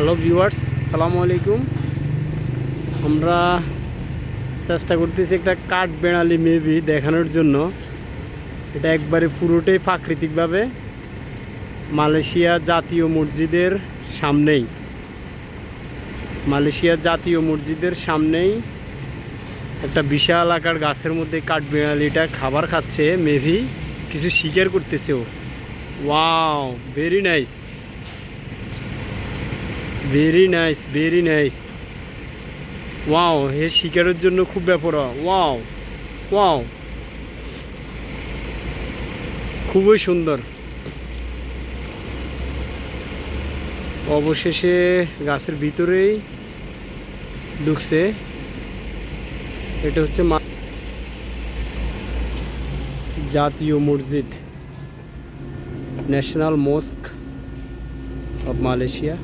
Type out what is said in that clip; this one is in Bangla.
হ্যালো ভিউয়ার্স সালামু আলাইকুম। আমরা চেষ্টা করতেছি একটা কাঠ বেড়ালি মেবি দেখানোর জন্য। এটা একবারে পুরোটাই প্রাকৃতিকভাবে মালয়েশিয়া জাতীয় মসজিদের সামনেই। মালয়েশিয়া জাতীয় মসজিদের সামনেই একটা বিশাল আকার গাছের মধ্যে কাঠ বেড়ালিটা খাবার খাচ্ছে মেভি কিছু শিকার করতেছে ও। Wow very nice very nice very nice wow হে শিকারের জন্য খুব ব্যাপার। ওয়াও ওয়াও খুবই সুন্দর। অবশেষে গাছের ভিতরেই ঢুকছে। এটা হচ্ছে জাতীয় মসজিদ ন্যাশনাল মস্ক অফ মালয়েশিয়া